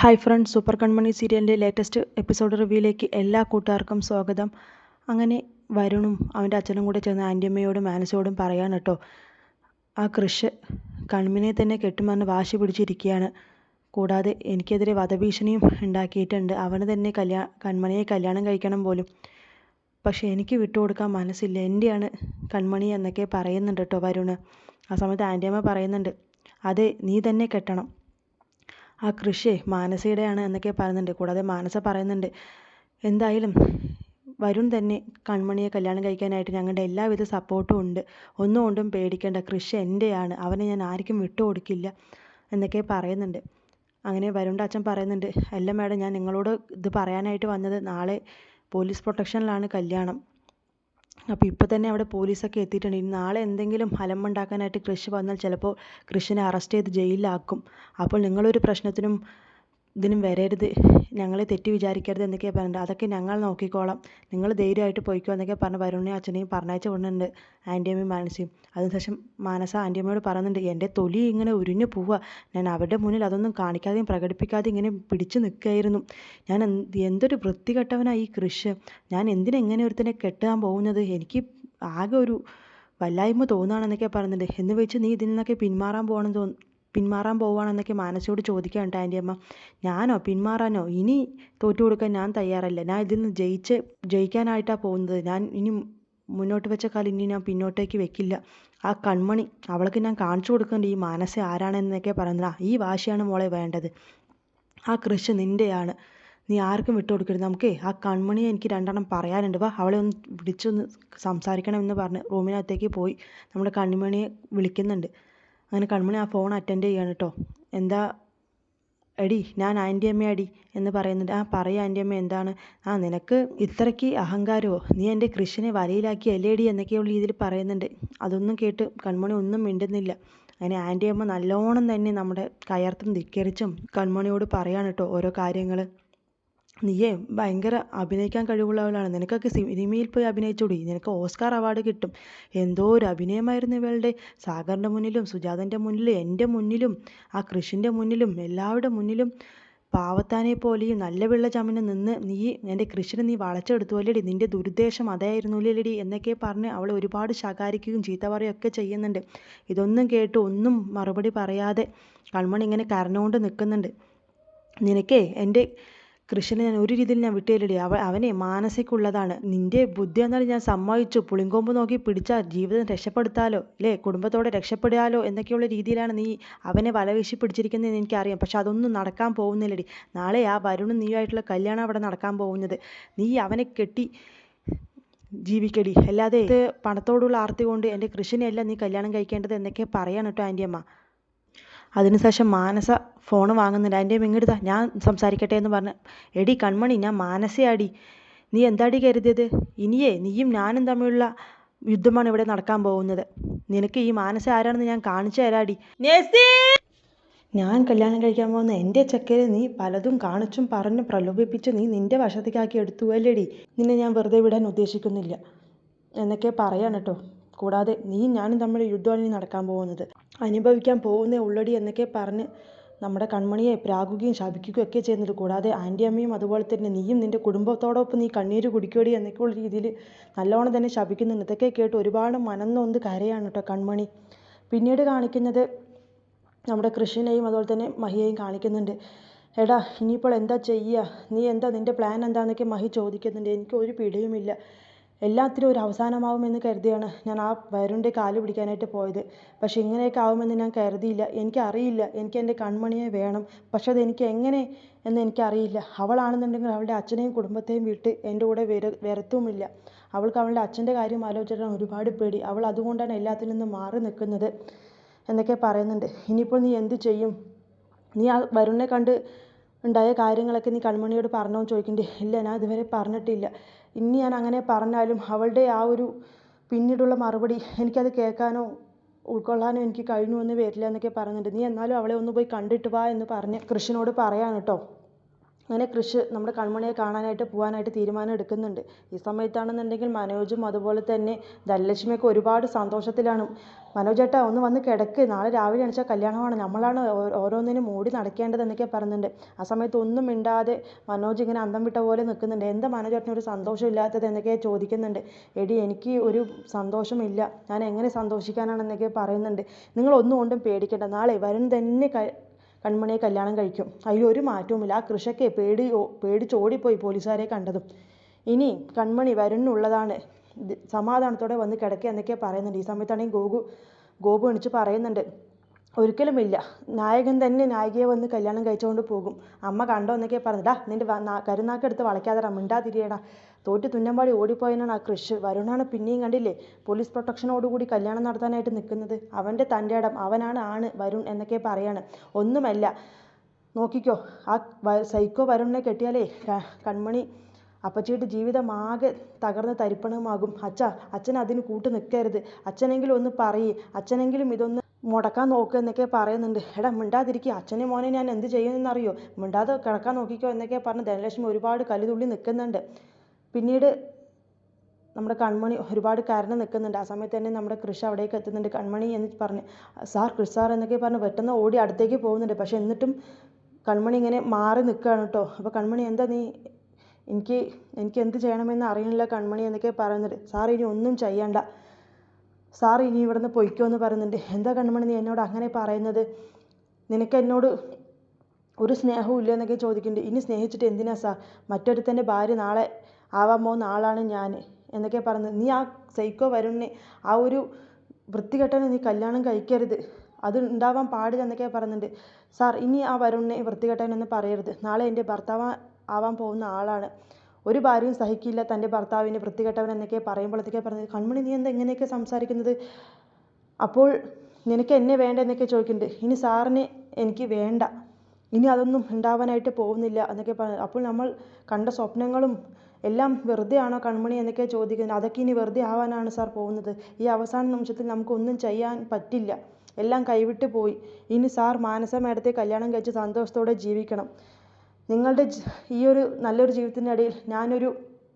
Hi friends super കൺമണി സീരിയലിന്റെ latest episode റിവ്യൂയിലേക്ക് എല്ലാ കൂട്ടുകാർക്കും സ്വാഗതം. അങ്ങനെ വരുണും അവന്റെ അച്ഛനും കൂടെ ചേർന്ന് ആന്റിയമ്മയോടും മാനസയോടും പറയാണ് കേട്ടോ ആ കൃഷ് കൺമിനെ തന്നെ കെട്ടുമെന്ന് വാശി പിടിച്ചിരിക്കുകയാണ്. കൂടാതെ എനിക്കെതിരെ വധഭീഷണിയും ഉണ്ടാക്കിയിട്ടുണ്ട്. അവന് തന്നെ കല്യാ കൺമണിയെ കല്യാണം കഴിക്കണം പോലും. പക്ഷേ എനിക്ക് വിട്ടുകൊടുക്കാൻ മനസ്സില്ല. എന്റെയാണ് കൺമണി എന്നൊക്കെ പറയുന്നുണ്ട് കേട്ടോ വരുണ്. ആ സമയത്ത് ആന്റിയമ്മ പറയുന്നുണ്ട് അതെ നീ തന്നെ കെട്ടണം. ആ കൃഷി മാനസയുടെയാണ് എന്നൊക്കെ പറയുന്നുണ്ട്. കൂടാതെ മാനസ പറയുന്നുണ്ട് എന്തായാലും വരുൺ തന്നെ കൺമണിയെ കല്യാണം കഴിക്കാനായിട്ട് ഞങ്ങളുടെ എല്ലാവിധ സപ്പോർട്ടും ഉണ്ട്. ഒന്നും കൊണ്ടും പേടിക്കേണ്ട. കൃഷി എന്റെയാണ് അവനെ ഞാൻ ആർക്കും വിട്ടുകൊടുക്കില്ല എന്നൊക്കെ പറയുന്നുണ്ട്. അങ്ങനെ വരുണ്ട അച്ഛൻ പറയുന്നുണ്ട് അല്ല മാഡം ഞാൻ നിങ്ങളോട് ഇത് പറയാനായിട്ട് വന്നത് നാളെ പോലീസ് പ്രൊട്ടക്ഷനിലാണ് കല്യാണം. അപ്പോൾ ഇപ്പോൾ തന്നെ അവിടെ പോലീസൊക്കെ എത്തിയിട്ടുണ്ട്. ഇനി നാളെ എന്തെങ്കിലും അലമ്പുണ്ടാക്കാനായിട്ട് കൃഷി വന്നാൽ ചിലപ്പോൾ കൃഷിനെ അറസ്റ്റ് ചെയ്ത് ജയിലിലാക്കും. അപ്പോൾ നിങ്ങളൊരു പ്രശ്നത്തിനും ഇതിനും വരരുത്. ഞങ്ങളെ തെറ്റി വിചാരിക്കരുത് എന്നൊക്കെ പറഞ്ഞിട്ട് അതൊക്കെ ഞങ്ങൾ നോക്കിക്കോളാം. നിങ്ങൾ ധൈര്യമായിട്ട് പോയിക്കോ എന്നൊക്കെ പറഞ്ഞ് വരുണിനെയും അച്ഛനെയും പറഞ്ഞയച്ച് കൊണ്ടുണ്ട് ആന്റിയമ്മയും മാനസയും. അതിനുശേഷം മാനസ ആന്റിയമ്മയോട് പറയുന്നുണ്ട് എന്റെ തൊലി ഇങ്ങനെ ഉരിഞ്ഞു പോവുക ഞാൻ അവരുടെ മുന്നിൽ അതൊന്നും കാണിക്കാതെയും പ്രകടിപ്പിക്കാതെയും ഇങ്ങനെ പിടിച്ചു നിൽക്കുകയായിരുന്നു. ഞാൻ എന്ത് എന്തൊരു വൃത്തികെട്ടവനായി ഈ കൃഷി. ഞാൻ എന്തിനെങ്ങനെ ഒരുത്തിനെ കെട്ടാൻ പോകുന്നത്? എനിക്ക് ആകെ ഒരു വല്ലായ്മ തോന്നുകയാണെന്നൊക്കെ പറയുന്നുണ്ട്. എന്ന് വെച്ച് നീ ഇതിൽ നിന്നൊക്കെ പിന്മാറാൻ പോകണമെന്ന് തോന്നുന്നു. പിന്മാറാൻ പോവുകയാണെന്നൊക്കെ മാനസയോട് ചോദിക്കുകയാണ് ആന്റിയമ്മ ഞാനോ പിന്മാറാനോ? ഇനി തോറ്റു കൊടുക്കാൻ ഞാൻ തയ്യാറല്ല. ഞാൻ ഇതിൽ നിന്ന് ജയിച്ച് ജയിക്കാനായിട്ടാണ് പോകുന്നത്. ഞാൻ ഇനി മുന്നോട്ട് വെച്ച കാലം ഇനി ഞാൻ പിന്നോട്ടേക്ക് വെക്കില്ല. ആ കൺമണി അവൾക്ക് ഞാൻ കാണിച്ചു കൊടുക്കേണ്ട ഈ മാനസ ആരാണെന്നൊക്കെ പറയുന്നത്. ഈ വാശിയാണ് മോളെ വേണ്ടത്. ആ കൃഷി നിന്റെയാണ് നീ ആർക്കും വിട്ടു കൊടുക്കരുത്. നമുക്കേ ആ കൺമണിയെ എനിക്ക് രണ്ടെണ്ണം പറയാനുണ്ട്. വാ അവളെ ഒന്ന് വിളിച്ചൊന്ന് സംസാരിക്കണമെന്ന് പറഞ്ഞ് റൂമിനകത്തേക്ക് പോയി നമ്മുടെ കൺമണിയെ വിളിക്കുന്നുണ്ട്. അങ്ങനെ കൺമണി ആ ഫോൺ അറ്റൻഡ് ചെയ്യാണ് കേട്ടോ എന്താ? എടി ഞാൻ ആന്റിയമ്മ അടി എന്ന് പറയുന്നുണ്ട്. ആ പറയാ ആന്റിയമ്മ എന്താണ്? ആ നിനക്ക് ഇത്രയ്ക്ക് അഹങ്കാരമോ നീ എന്റെ കൃഷിനെ വലയിലാക്കി അല്ലേടി എന്നൊക്കെയുള്ള രീതിയിൽ പറയുന്നുണ്ട്. അതൊന്നും കേട്ട് കൺമണി ഒന്നും മിണ്ടുന്നില്ല. അങ്ങനെ ആന്റിയമ്മ നല്ലോണം തന്നെ നമ്മുടെ കയർത്തും ധിക്കരിച്ചും കൺമണിയോട് പറയാണ് കേട്ടോ ഓരോ കാര്യങ്ങൾ നീയേ ഭയങ്കര അഭിനയിക്കാൻ കഴിവുള്ളവളാണ് നിനക്കൊക്കെ സിനിമയിൽ പോയി അഭിനയിച്ചൂടെ? നിനക്ക് ഓസ്കാർ അവാർഡ് കിട്ടും. എന്തോ ഒരു അഭിനയമായിരുന്നു ഇവളുടെ. സാഗറിന്റെ മുന്നിലും സുജാതന്റെ മുന്നിലും എന്റെ മുന്നിലും ആ കൃഷിന്റെ മുന്നിലും എല്ലാവരുടെ മുന്നിലും പാവത്താനെ പോലെയും നല്ല വെള്ള ചമന് നിന്ന് നീ എന്റെ കൃഷിനെ നീ വളച്ചെടുത്തു അല്ലേടി? നിന്റെ ദുരുദ്ദേശം അതായിരുന്നു അല്ലേടി? എന്നൊക്കെ പറഞ്ഞ് അവളെ ഒരുപാട് ശകാരിക്കുകയും ചീത്ത പറയുകയൊക്കെ ചെയ്യുന്നുണ്ട്. ഇതൊന്നും കേട്ട് ഒന്നും മറുപടി പറയാതെ കൺമണി ഇങ്ങനെ കരഞ്ഞുകൊണ്ട് നിൽക്കുന്നുണ്ട്. നിനക്കേ എന്റെ കൃഷ്ണനെ ഞാൻ ഒരു രീതിയിൽ ഞാൻ വിട്ടേലടി അവ അവനെ മാനസിക്കുള്ളതാണ്. നിന്റെ ബുദ്ധി എന്നാൽ ഞാൻ സമ്മതിച്ചു. പുളിങ്കൊമ്പ് നോക്കി പിടിച്ചാൽ ജീവിതം രക്ഷപ്പെടുത്താലോ? അല്ലേ കുടുംബത്തോടെ രക്ഷപ്പെടാലോ? എന്നൊക്കെയുള്ള രീതിയിലാണ് നീ അവനെ വലവീശി പിടിച്ചിരിക്കുന്നതെന്ന് എനിക്കറിയാം. പക്ഷെ അതൊന്നും നടക്കാൻ പോകുന്നില്ലടി. നാളെ ആ വരുണും നീയുമായിട്ടുള്ള കല്യാണം അവിടെ നടക്കാൻ പോകുന്നത്. നീ അവനെ കെട്ടി ജീവിക്കടി. അല്ലാതെ പണത്തോടുള്ള ആർത്തി കൊണ്ട് എന്റെ കൃഷിനെയല്ല നീ കല്യാണം കഴിക്കേണ്ടത് എന്നൊക്കെ പറയാണ് കേട്ടോ ആന്റിയമ്മ. അതിനുശേഷം മാനസ ഫോൺ വാങ്ങുന്നില്ല എന്റെ ഇങ്ങോട്ട് ഞാൻ സംസാരിക്കട്ടെ എന്ന് പറഞ്ഞ് എടി കൺമണി ഞാൻ മാനസയാടി. നീ എന്താടി കരുതിയത്? ഇനിയേ നീയും ഞാനും തമ്മിലുള്ള യുദ്ധമാണ് ഇവിടെ നടക്കാൻ പോകുന്നത്. നിനക്ക് ഈ മാനസ ആരാണെന്ന് ഞാൻ കാണിച്ചു തരാടി. ഞാൻ കല്യാണം കഴിക്കാൻ പോകുന്ന എന്റെ ചക്കരെ നീ പലതും കാണിച്ചും പറഞ്ഞും പ്രലോഭിപ്പിച്ച് നീ നിന്റെ വശത്തേക്കാക്കി എടുത്തു അല്ലേടി നിന്നെ ഞാൻ വെറുതെ വിടാൻ ഉദ്ദേശിക്കുന്നില്ല. എന്നൊക്കെ പറയാണ് കേട്ടോ കൂടാതെ നീ ഞാനും തമ്മിൽ യുദ്ധമാണ് ഇനി നടക്കാൻ പോകുന്നത്. അനുഭവിക്കാൻ പോകുന്നേ ഉള്ളടി എന്നൊക്കെ പറഞ്ഞ് നമ്മുടെ കൺമണിയെ പ്രാകുകയും ശപിക്കുകയും ഒക്കെ ചെയ്യുന്നത്. കൂടാതെ ആന്റി അമ്മയും അതുപോലെ തന്നെ നീയും നിന്റെ കുടുംബത്തോടൊപ്പം നീ കണ്ണീര് കുടിക്കോടി എന്നൊക്കെയുള്ള രീതിയിൽ നല്ലോണം തന്നെ ശപിക്കുന്നുണ്ട്. ഇതൊക്കെ കേട്ട് ഒരുപാട് മനം നൊന്ത് കരയാണ് കേട്ടോ കൺമണി. പിന്നീട് കാണിക്കുന്നത് നമ്മുടെ കൃഷിനെയും അതുപോലെ തന്നെ മഹിയെയും കാണിക്കുന്നുണ്ട്. എടാ ഇനിയിപ്പോൾ എന്താ ചെയ്യുക? നീ എന്താ നിന്റെ പ്ലാൻ എന്താണെന്നൊക്കെ മഹി ചോദിക്കുന്നുണ്ട്. എനിക്ക് ഒരു പിടിയുമില്ല. എല്ലാത്തിനും ഒരു അവസാനമാവുമെന്ന് കരുതിയാണ് ഞാൻ ആ വരുണിന്റെ കാൽ പിടിക്കാനായിട്ട് പോയത്. പക്ഷെ ഇങ്ങനെയൊക്കെ ആവുമെന്ന് ഞാൻ കരുതിയില്ല. എനിക്കറിയില്ല. എനിക്ക് എന്റെ കൺമണിയെ വേണം. പക്ഷെ അതെനിക്ക് എങ്ങനെ എന്ന് എനിക്കറിയില്ല. അവളാണെന്നുണ്ടെങ്കിൽ അവളുടെ അച്ഛനെയും കുടുംബത്തെയും വിട്ട് എന്റെ കൂടെ വര വരത്തുമില്ല. അവൾക്ക് അവളുടെ അച്ഛന്റെ കാര്യം ആലോചിച്ചിട്ടാണ് ഒരുപാട് പേടി. അവൾ അതുകൊണ്ടാണ് എല്ലാത്തിൽ നിന്നും മാറി നിൽക്കുന്നത് എന്നൊക്കെ പറയുന്നുണ്ട്. ഇനിയിപ്പോൾ നീ എന്ത് ചെയ്യും? നീ ആ വരുണിനെ കണ്ട് ഉണ്ടായ കാര്യങ്ങളൊക്കെ നീ കൺമണിയോട് പറഞ്ഞോ എന്ന് ചോദിക്കുന്നുണ്ട്. ഇല്ല ഞാൻ ഇതുവരെ പറഞ്ഞിട്ടില്ല. ഇനി ഞാൻ അങ്ങനെ പറഞ്ഞാലും അവളുടെ ആ ഒരു പിന്നീടുള്ള മറുപടി എനിക്കത് കേൾക്കാനോ ഉൾക്കൊള്ളാനോ എനിക്ക് കഴിഞ്ഞു എന്ന് വരില്ല എന്നൊക്കെ പറയുന്നുണ്ട് നീ എന്നാലും അവളെ ഒന്ന് പോയി കണ്ടിട്ട് വാ എന്ന് പറഞ്ഞ് കൃഷ്ണനോട് പറയാണ് കേട്ടോ. അങ്ങനെ കൃഷി നമ്മുടെ കൺമണിയെ കാണാനായിട്ട് പോകാനായിട്ട് തീരുമാനം എടുക്കുന്നുണ്ട്. ഈ സമയത്താണെന്നുണ്ടെങ്കിൽ മനോജും അതുപോലെ തന്നെ ധനലക്ഷ്മിയൊക്കെ ഒരുപാട് സന്തോഷത്തിലാണ്. മനോജ് ഏട്ടാ ഒന്ന് വന്ന് കിടക്ക്. നാളെ രാവിലെ എണീച്ചാൽ കല്യാണമാണ്. നമ്മളാണ് ഓരോന്നിനും ഓടി നടക്കേണ്ടത് എന്നൊക്കെ പറയുന്നുണ്ട് ആ സമയത്ത് ഒന്നും മിണ്ടാതെ മനോജ് ഇങ്ങനെ അന്തം വിട്ട പോലെ നിൽക്കുന്നുണ്ട്. എന്താ മനോജ് ഏട്ടന് ഒരു സന്തോഷമില്ലാത്തത് എന്നൊക്കെ ചോദിക്കുന്നുണ്ട്. എടി എനിക്ക് ഒരു സന്തോഷമില്ല. ഞാൻ എങ്ങനെ സന്തോഷിക്കാനാണെന്നൊക്കെ പറയുന്നുണ്ട്. നിങ്ങൾ ഒന്നും കൊണ്ടും പേടിക്കേണ്ട. നാളെ വരും തന്നെ കൺമണിയെ കല്യാണം കഴിക്കും. അതിലൊരു മാറ്റവുമില്ല. ആ കൃഷക്കെ പേടി പേടിച്ചോടിപ്പോയി പോലീസുകാരെ കണ്ടതും. ഇനി കൺമണി വരുന്നുള്ളതാണ്. സമാധാനത്തോടെ വന്ന് കിടക്കുക എന്നൊക്കെ പറയുന്നുണ്ട്. ഈ സമയത്താണെങ്കിൽ ഗോകു ഗോപു എണിച്ച് പറയുന്നുണ്ട്. ഒരിക്കലുമില്ല. നായകൻ തന്നെ നായികയെ വന്ന് കല്യാണം കഴിച്ചുകൊണ്ട് പോകും. അമ്മ കണ്ടോ എന്നൊക്കെ പറഞ്ഞിട്ടാ നിന്റെ കരുനാക്കെടുത്ത് വളയ്ക്കാതെടാ മിണ്ടാതിരിയടാ. തോറ്റു തുന്നമ്പാടി ഓടിപ്പോയനാണ് ആ കൃഷ്. വരുണാണ് പിന്നെയും കണ്ടില്ലേ പോലീസ് പ്രൊട്ടക്ഷനോടുകൂടി കല്യാണം നടത്താനായിട്ട് നിൽക്കുന്നത്? അവന്റെ തന്റെ ഇടം അവനാണ് ആണ് വരുൺ എന്നൊക്കെ പറയാണ്. ഒന്നുമല്ല നോക്കിക്കോ ആ സൈക്കോ വരുണിനെ കെട്ടിയാലേ കൺമണി അപ്പച്ചിയുടെ ജീവിതം ആകെ തകർന്ന് തരിപ്പണമാകും. അച്ഛ അച്ഛൻ അതിന് കൂട്ട് നിൽക്കരുത്. അച്ഛനെങ്കിലും ഒന്ന് പറയ്. അച്ഛനെങ്കിലും ഇതൊന്ന് മുടക്കാൻ നോക്കുക എന്നൊക്കെ പറയുന്നുണ്ട്. എടാ മിണ്ടാതിരിക്കുക അച്ഛനെ മോനെ ഞാൻ എന്ത് ചെയ്യുമെന്നറിയോ മിണ്ടാതെ കിടക്കാൻ നോക്കിക്കോ എന്നൊക്കെ പറഞ്ഞ് ധനലക്ഷ്മി ഒരുപാട് കലിതുള്ളി നിൽക്കുന്നുണ്ട്. പിന്നീട് നമ്മുടെ കൺമണി ഒരുപാട് കരഞ്ഞ് നിൽക്കുന്നുണ്ട്. ആ സമയത്ത് തന്നെ നമ്മുടെ കൃഷി അവിടേക്ക് എത്തുന്നുണ്ട്. കൺമണി എന്ന് പറഞ്ഞ് സാർ കൃഷി സാർ എന്നൊക്കെ പറഞ്ഞ് പെട്ടെന്ന് ഓടി അടുത്തേക്ക് പോകുന്നുണ്ട്. പക്ഷെ എന്നിട്ടും കൺമണി ഇങ്ങനെ മാറി നിൽക്കുകയാണ് കേട്ടോ. അപ്പോൾ കൺമണി എന്താ നീ? എനിക്ക് എനിക്ക് എന്ത് ചെയ്യണമെന്ന് അറിയണില്ല കൺമണി എന്നൊക്കെ പറയുന്നുണ്ട്. സാർ ഇനി ഒന്നും ചെയ്യണ്ട. സാർ ഇനി ഇവിടുന്ന് പൊയ്ക്കോ എന്ന് പറയുന്നുണ്ട്. എന്താ കണ്ണുമണി നീ എന്നോട് അങ്ങനെ പറയുന്നത്? നിനക്ക് എന്നോട് ഒരു സ്നേഹവും ഇല്ല എന്നൊക്കെ ചോദിക്കുന്നുണ്ട്. ഇനി സ്നേഹിച്ചിട്ട് എന്തിനാ സാർ? മറ്റൊരുത്തന്റെ ഭാര്യ നാളെ ആവാൻ പോകുന്ന ആളാണ് ഞാൻ എന്നൊക്കെ പറഞ്ഞത് നീ ആ സൈക്കോ വരുണിനെ ആ ഒരു വൃത്തികെട്ടനെ നീ കല്യാണം കഴിക്കരുത്. അത് ഉണ്ടാവാൻ പാടില്ല എന്നൊക്കെ പറയുന്നുണ്ട്. സാർ ഇനി ആ വരുണിനെ വൃത്തികെട്ടനെന്ന് പറയരുത്. നാളെ എന്റെ ഭർത്താവ് ആവാൻ പോകുന്ന ആളാണ്. ഒരു ഭാര്യയും സഹിക്കില്ല തന്റെ ഭർത്താവിനെ വൃത്തികെട്ടവൻ എന്നൊക്കെ പറയുമ്പോഴത്തേക്ക് പറഞ്ഞത്. കൺമണി നീ എന്താ ഇങ്ങനെയൊക്കെ സംസാരിക്കുന്നത്? അപ്പോൾ നിനക്ക് എന്നെ വേണ്ട എന്നൊക്കെ ചോദിക്കുന്നുണ്ട്. ഇനി സാറിനെ എനിക്ക് വേണ്ട. ഇനി അതൊന്നും ഉണ്ടാവാനായിട്ട് പോകുന്നില്ല എന്നൊക്കെ പറഞ്ഞു അപ്പോൾ നമ്മൾ കണ്ട സ്വപ്നങ്ങളും എല്ലാം വെറുതെ ആണോ കൺമണി എന്നൊക്കെ ചോദിക്കുന്നത്. അതൊക്കെ ഇനി വെറുതെ ആവാനാണ് സാർ പോകുന്നത്. ഈ അവസാന നിമിഷത്തിൽ നമുക്കൊന്നും ചെയ്യാൻ പറ്റില്ല. എല്ലാം കൈവിട്ട് പോയി. ഇനി സാർ മാനസ മേഡത്തെ കല്യാണം കഴിച്ച് സന്തോഷത്തോടെ ജീവിക്കണം. നിങ്ങളുടെ ഈ ഒരു നല്ലൊരു ജീവിതത്തിന്റെ ഇടയിൽ ഞാനൊരു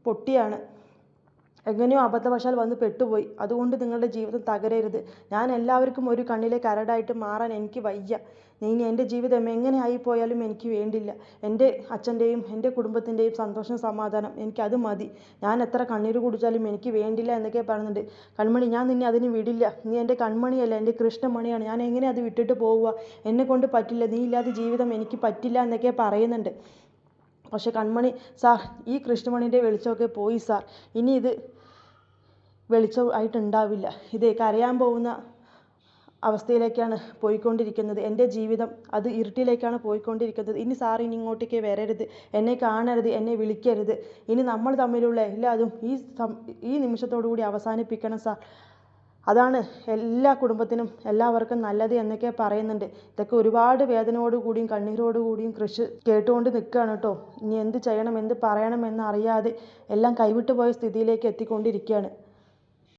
പൊട്ടിയാണ്. എങ്ങനെയോ അബദ്ധവശാൽ വന്ന് പെട്ടുപോയി. അതുകൊണ്ട് നിങ്ങളുടെ ജീവിതം തകരരുത്. ഞാൻ എല്ലാവർക്കും ഒരു കണ്ണിലെ കരടായിട്ട് മാറാൻ എനിക്ക് വയ്യ. ഇനി എന്റെ ജീവിതം എങ്ങനെ ആയിപ്പോയാലും എനിക്ക് വേണ്ടില്ല. എന്റെ അച്ഛന്റെയും എന്റെ കുടുംബത്തിന്റെയും സന്തോഷം സമാധാനം എനിക്കത് മതി. ഞാൻ എത്ര കണ്ണീര് കുടിച്ചാലും എനിക്ക് വേണ്ടില്ല എന്നൊക്കെ പറയുന്നുണ്ട് കൺമണി ഞാൻ നിന്നെ അതിന് വിടില്ല. നീ എന്റെ കൺമണിയല്ല എന്റെ കൃഷ്ണമണിയാണ്. ഞാൻ എങ്ങനെ അത് വിട്ടിട്ട് പോവുക? എന്നെ കൊണ്ട് പറ്റില്ല. നീ ഇല്ലാതെ ജീവിതം എനിക്ക് പറ്റില്ല എന്നൊക്കെ പറയുന്നുണ്ട്. പക്ഷെ കൺമണി സാർ ഈ കൃഷ്ണമണിന്റെ വെളിച്ചമൊക്കെ പോയി സാർ. ഇനി ഇത് വെളിച്ചം ആയിട്ടുണ്ടാവില്ല ഇത് കരയാൻ പോകുന്ന അവസ്ഥയിലേക്കാണ് പോയിക്കൊണ്ടിരിക്കുന്നത്. എന്റെ ജീവിതം അത് ഇരുട്ടിലേക്കാണ് പോയിക്കൊണ്ടിരിക്കുന്നത്. ഇനി സാർ ഇനി ഇങ്ങോട്ടേക്ക് വരരുത്. എന്നെ കാണരുത്. എന്നെ വിളിക്കരുത്. ഇനി നമ്മൾ തമ്മിലുള്ള എല്ലാതും ഈ ഈ നിമിഷത്തോടു കൂടി അവസാനിപ്പിക്കണം സാർ. അതാണ് എല്ലാ കുടുംബത്തിനും എല്ലാവർക്കും നല്ലത് എന്നൊക്കെ പറയുന്നുണ്ട്. ഇതൊക്കെ ഒരുപാട് വേദനയോടു കൂടിയും കണ്ണീരോടു കൂടിയും കൃഷി കേട്ടുകൊണ്ട് നിൽക്കുകയാണ് കേട്ടോ. ഇനി എന്ത് ചെയ്യണം? എന്ത് പറയണം എന്നറിയാതെ എല്ലാം കൈവിട്ടുപോയ സ്ഥിതിയിലേക്ക് എത്തിക്കൊണ്ടിരിക്കുകയാണ്.